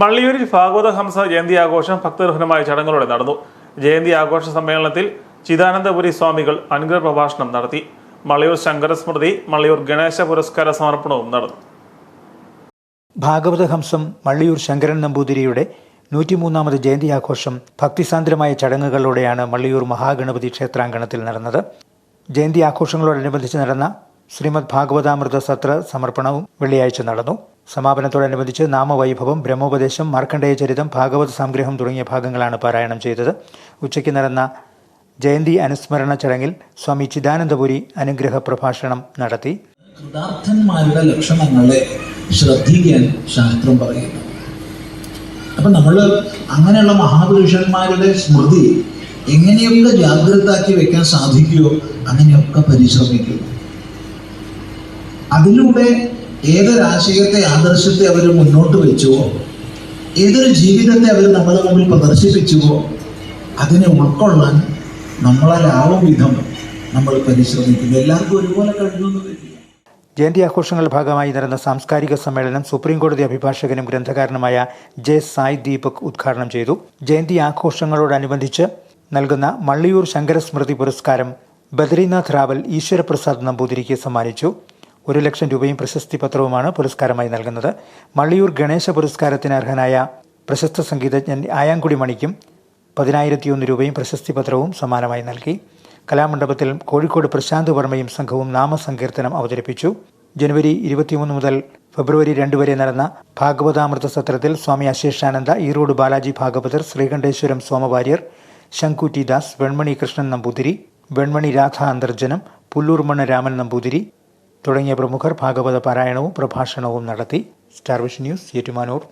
മള്ളിയൂരിൽ ഭാഗവത ഹംസ ജയന്തി ആഘോഷം ഭക്തർഹനമായ ചടങ്ങുകളോടെ നടന്നു. ജയന്തി ആഘോഷ സമ്മേളനത്തിൽ ചിദാനന്ദപുരി സ്വാമികൾ അനുഗ്രഹ പ്രഭാഷണം നടത്തി. മള്ളിയൂർ ശങ്കരസ്മൃതി മള്ളിയൂർ ഗണേശ പുരസ്കാര സമർപ്പണവും നടന്നു. ഭാഗവതഹംസം മള്ളിയൂർ ശങ്കരൻ നമ്പൂതിരിയുടെ നൂറ്റിമൂന്നാമത് ജയന്തി ആഘോഷം ഭക്തിസാന്ദ്രമായ ചടങ്ങുകളോടെയാണ് മള്ളിയൂർ മഹാഗണപതി ക്ഷേത്രാങ്കണത്തിൽ നടന്നത്. ജയന്തി ആഘോഷങ്ങളോടനുബന്ധിച്ച് നടന്ന ശ്രീമദ് ഭാഗവതാമൃത സത്ര സമർപ്പണവും വെള്ളിയാഴ്ച നടന്നു. സമാപനത്തോടനുബന്ധിച്ച് നാമവൈഭവം ബ്രഹ്മോപദേശം മാർക്കണ്ഡേയ ചരിതം ഭാഗവത സംഗ്രഹം തുടങ്ങിയ ഭാഗങ്ങളാണ് പാരായണം ചെയ്തത്. ഉച്ചയ്ക്ക് നടന്ന ജയന്തി അനുസ്മരണ ചടങ്ങിൽ സ്വാമി ചിദാനന്ദപുരി അനുഗ്രഹ പ്രഭാഷണം നടത്തി. കൃതാർത്ഥന്മാരുടെ ലക്ഷണങ്ങളെ ശ്രദ്ധിക്കാൻ ശാസ്ത്രം പറയുന്നു. അപ്പൊ നമ്മൾ അങ്ങനെയുള്ള മഹാപുരുഷന്മാരുടെ സ്മൃതി എങ്ങനെയൊക്കെ ജാഗ്രതാക്കി വെക്കാൻ സാധിക്കുമോ അങ്ങനെയൊക്കെ പരിശ്രമിക്കുന്നു. അതിലൂടെ ഏതൊരാശയത്തെ ആദർശത്തെ അവർ മുന്നോട്ട് വെച്ചുവോ? ഏതൊരു ജീവിതത്തെ അവർ നമ്മളെ മുമ്പിൽ പ്രദർശിപ്പിച്ചുവോ? അതിനെ ഉൾക്കൊള്ളാൻ നമ്മളാലാവും വിധം നമ്മൾ പരിശ്രമിക്കുന്നു. എല്ലാവർക്കും ഒരുപോലെ വരില്ല ജയന്തി ആഘോഷങ്ങളുടെ ഭാഗമായി നടന്ന സാംസ്കാരിക സമ്മേളനം സുപ്രീംകോടതി അഭിഭാഷകനും ഗ്രന്ഥകാരനുമായ ജെ സായ് ദീപക് ഉദ്ഘാടനം ചെയ്തു. ജയന്തി ആഘോഷങ്ങളോടനുബന്ധിച്ച് നൽകുന്ന മള്ളിയൂർ ശങ്കരസ്മൃതി പുരസ്കാരം ബദ്രീനാഥ് റാവൽ ഈശ്വരപ്രസാദ് നമ്പൂതിരിക്ക് സമ്മാനിച്ചു. ഒരു ലക്ഷം രൂപയും പ്രശസ്തി പത്രവുമാണ് പുരസ്കാരമായി നൽകുന്നത്. മള്ളിയൂർ ഗണേശ പുരസ്കാരത്തിന് അർഹനായ പ്രശസ്ത സംഗീതജ്ഞൻ ആയാങ്കുടി മണിക്കും പതിനായിരത്തിയൊന്ന് രൂപയും പ്രശസ്തി പത്രവും സമ്മാനമായി നൽകി. കലാമണ്ഡപത്തിൽ കോഴിക്കോട് പ്രശാന്ത് വർമ്മയും സംഘവും നാമസങ്കീർത്തനം അവതരിപ്പിച്ചു. ജനുവരി ഇരുപത്തിമൂന്ന് മുതൽ ഫെബ്രുവരി രണ്ട് വരെ നടന്ന ഭാഗവതാമൃത സത്രത്തിൽ സ്വാമി അശേഷാനന്ദ ഈറോഡ് ബാലാജി ഭാഗവതർ ശ്രീകണ്ഠേശ്വരം സോമവാര്യർ ശങ്കുറ്റി ദാസ് വെൺമണി കൃഷ്ണൻ നമ്പൂതിരി വെൺമണി രാധ അന്തർജനം പുല്ലൂർമണ്ണ രാമൻ നമ്പൂതിരി തുടങ്ങിയ പ്രമുഖർ ഭാഗവത പാരായണവും പ്രഭാഷണവും നടത്തി സ്റ്റാർവിഷ് ന്യൂസ് ഏറ്റുമാനൂർ